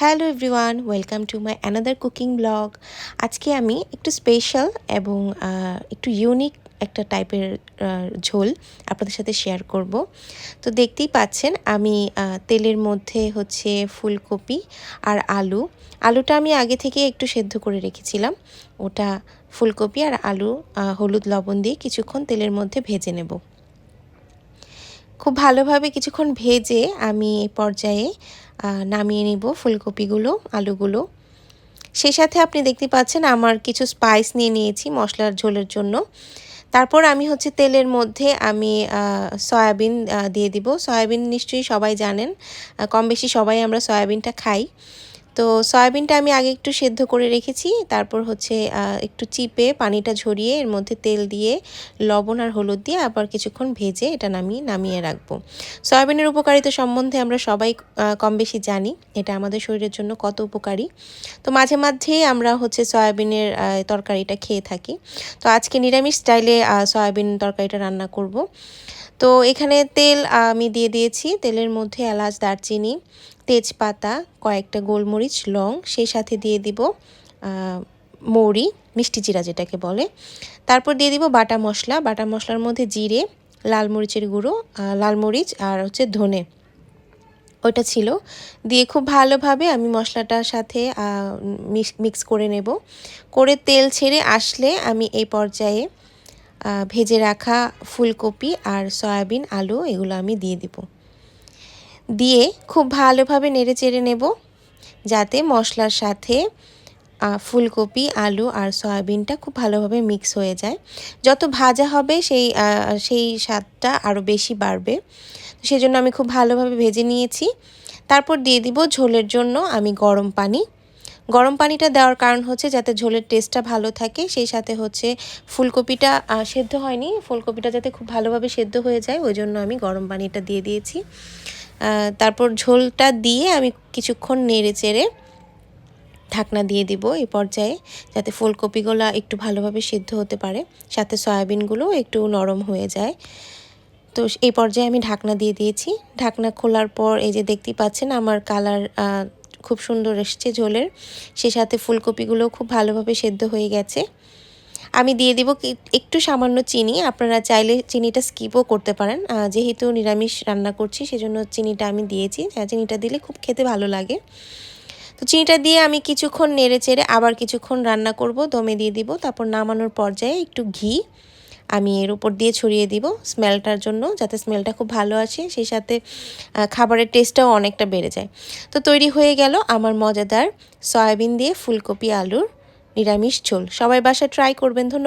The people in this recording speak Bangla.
Hello everyone, welcome to my another cooking blog. আজকে আমি একটু স্পেশাল এবং একটু ইউনিক একটা টাইপের ঝোল আপনাদের সাথে শেয়ার করব। তো দেখতেই পাচ্ছেন, আমি তেলের মধ্যে হচ্ছে ফুলকপি আর আলু। আলুটা আমি আগে থেকে একটু সেদ্ধ করে রেখেছিলাম। ওটা ফুলকপি আর আলু হলুদ লবণ দিয়ে কিছুক্ষণ তেলের মধ্যে ভেজে নেব। খুব ভালোভাবে কিছুক্ষণ ভেজে আমি এই পর্যায়ে নামিয়ে নেব ফুলকপিগুলো, আলুগুলো। সেই সাথে আপনি দেখতে পাচ্ছেন আমার কিছু স্পাইস নিয়ে নিয়েছি মশলার ঝোলের জন্য। তারপর আমি হচ্ছে তেলের মধ্যে আমি সয়াবিন দিয়ে দিব। সয়াবিন নিশ্চয়ই সবাই জানেন কম বেশি সবাই আমরা সয়াবিনটা খাই। তো সয়াবিনটা আমি আগে একটু সেদ্ধ করে রেখেছি, তারপর হচ্ছে একটু চিপে পানিটা ঝরিয়ে এর মধ্যে তেল দিয়ে, লবণ আর হলুদ দিয়ে আবার কিছুক্ষণ ভেজে এটা নামিয়ে নামিয়ে রাখব। সয়াবিনের উপকারিতা সম্বন্ধে আমরা সবাই কম বেশি জানি, এটা আমাদের শরীরের জন্য কত উপকারী। তো মাঝে মাঝেই আমরা হচ্ছে সয়াবিনের তরকারিটা খেয়ে থাকি। তো আজকে নিরামিষ স্টাইলে সয়াবিন তরকারিটা রান্না করব। তো এখানে তেল আমি দিয়ে দিয়েছি। তেলের মধ্যে এলাচ, দারচিনি, তেজপাতা, কয়েকটা গোলমরিচ, লং, সেই সাথে দিয়ে দিব মৌরি, মিষ্টি জিরা যেটাকে বলে। তারপর দিয়ে দিব বাটা মশলা। বাটা মশলার মধ্যে জিরে, লাল মরিচের গুঁড়ো লাল মরিচ আর হচ্ছে ধনে। ওটা ছিল। দিয়ে খুব ভালোভাবে আমি মশলাটার সাথে মিক্স করে নেব। করে তেল ছেড়ে আসলে আমি এই পর্যায়ে ভেজে রাখা ফুলকপি আর সয়াবিন, আলু এগুলো আমি দিয়ে দিব। দিয়ে খুব ভালোভাবে নেড়ে চেড়ে নেব, যাতে মশলার সাথে ফুলকপি, আলু আর সয়াবিনটা খুব ভালোভাবে মিক্স হয়ে যায়। যত ভাজা হবে সেই সেই স্বাদটা আরও বেশি বাড়বে। সেজন্য আমি খুব ভালোভাবে ভেজে নিয়েছি। তারপর দিয়ে দিব ঝোলের জন্য আমি গরম পানি। গরম পানিটা দেওয়ার কারণ হচ্ছে যাতে ঝোলের টেস্টটা ভালো থাকে, সেই সাথে হচ্ছে ফুলকপিটা সেদ্ধ হয়নি। ফুলকপিটা যাতে খুব ভালোভাবে সেদ্ধ হয়ে যায়, ওই জন্য আমি গরম পানিটা দিয়ে দিয়েছি। তারপর ঝোলটা দিয়ে আমি কিছুক্ষণ নেড়ে চেড়ে ঢাকনা দিয়ে দিব এই পর্যায়ে, যাতে ফুলকপিগুলো একটু ভালোভাবে সিদ্ধ হতে পারে। সাথে সয়াবিনগুলো একটু নরম হয়ে যায়। তো এই পর্যায়ে আমি ঢাকনা দিয়ে দিয়েছি। ঢাকনা খোলার পর এই যে দেখতেই পাচ্ছেন, আমার কালার খুব সুন্দর এসছে ঝোলের। সে সাথে ফুলকপিগুলো খুব ভালোভাবে সেদ্ধ হয়ে গেছে। আমি দিয়ে দিব একটু সামান্য চিনি, আপনারা চাইলে চিনিটা স্কিপও করতে পারেন। যেহেতু নিরামিষ রান্না করছি, সেজন্য চিনিটা আমি দিয়েছি। চিনিটা দিলে খুব খেতে ভালো লাগে। তো চিনিটা দিয়ে আমি কিছুক্ষণ নেড়ে চেড়ে আবার কিছুক্ষণ রান্না করব, দমে দিয়ে দিব। তারপর নামানোর পর্যায়ে একটু ঘি। আমি এর উপর দিয়ে ছড়িয়ে দিব স্মেলটার জন্য যাতে স্মেলটা খুব ভালো আসে, সেই সাথে খাবারের টেস্টটাও অনেকটা বেড়ে যায়। তো তৈরি হয়ে গেল আমার মজাদার সয়াবিন দিয়ে ফুলকপি আলুর নিরামিষ ঝোল। সবাই বাসা ট্রাই করবেন। ধন্যবাদ।